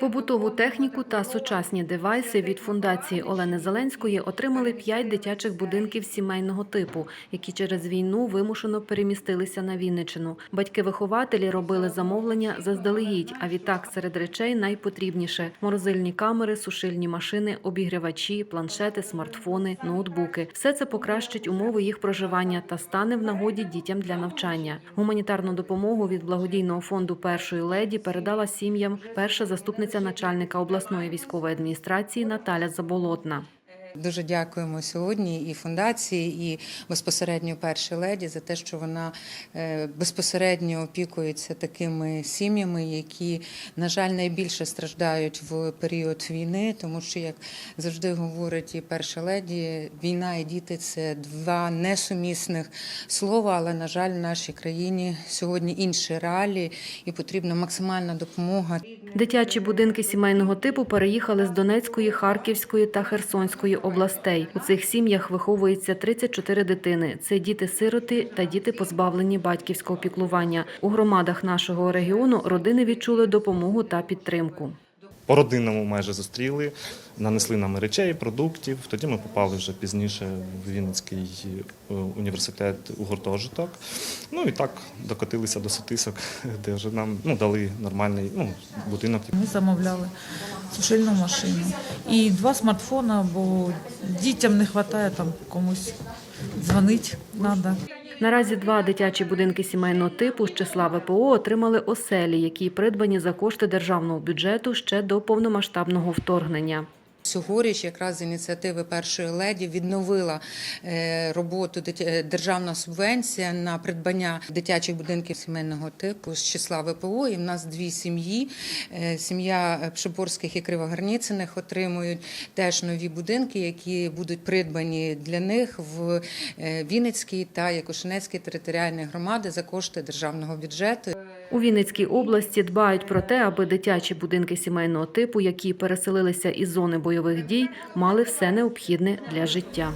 Побутову техніку та сучасні девайси від фундації Олени Зеленської отримали п'ять дитячих будинків сімейного типу, які через війну вимушено перемістилися на Вінничину. Батьки-вихователі робили замовлення заздалегідь. А відтак серед речей найпотрібніше: морозильні камери, сушильні машини, обігрівачі, планшети, смартфони, ноутбуки. Все це покращить умови їх проживання та стане в нагоді дітям для навчання. Гуманітарну допомогу від благодійного фонду першої леді передала сім'ям перша заступниця начальника обласної військової адміністрації Наталя Заболотна. Дуже дякуємо сьогодні і фундації, і безпосередньо першій леді за те, що вона е, безпосередньо опікується такими сім'ями, які, на жаль, найбільше страждають в період війни, тому що, як завжди говорить і перша леді, війна і діти це два несумісних слова, але на жаль, в нашій країні сьогодні інші реалії, і потрібна максимальна допомога. Дитячі будинки сімейного типу переїхали з Донецької, Харківської та Херсонської областей. У цих сім'ях виховується 34 дитини. Це діти-сироти та діти, позбавлені батьківського піклування. У громадах нашого регіону родини відчули допомогу та підтримку. По родинному майже зустріли, нанесли нам речей, продуктів. Тоді ми попали вже пізніше в Вінницький е, університет у гуртожиток. Ну і так докотилися до сутисок, де вже нам ну, дали нормальний ну, будинок. Ми замовляли сушильну машину і два смартфона, бо дітям не вистачає там комусь дзвонити треба. Наразі два дитячі будинки сімейного типу з числа ВПО отримали оселі, які придбані за кошти державного бюджету ще до повномасштабного вторгнення. Цьогоріч якраз з ініціативи першої леді відновила е, роботу е, державна субвенція на придбання дитячих будинків сімейного типу з числа ВПО. І в нас дві сім'ї. Е, Сім'я Пшеборських і Кривогарніциних отримують теж нові будинки, які будуть придбані для них в Вінницькій та Якушинецькій територіальній громади за кошти державного бюджету. У Вінницькій області дбають про те, аби дитячі будинки сімейного типу, які переселилися із зони бойових дій, мали все необхідне для життя.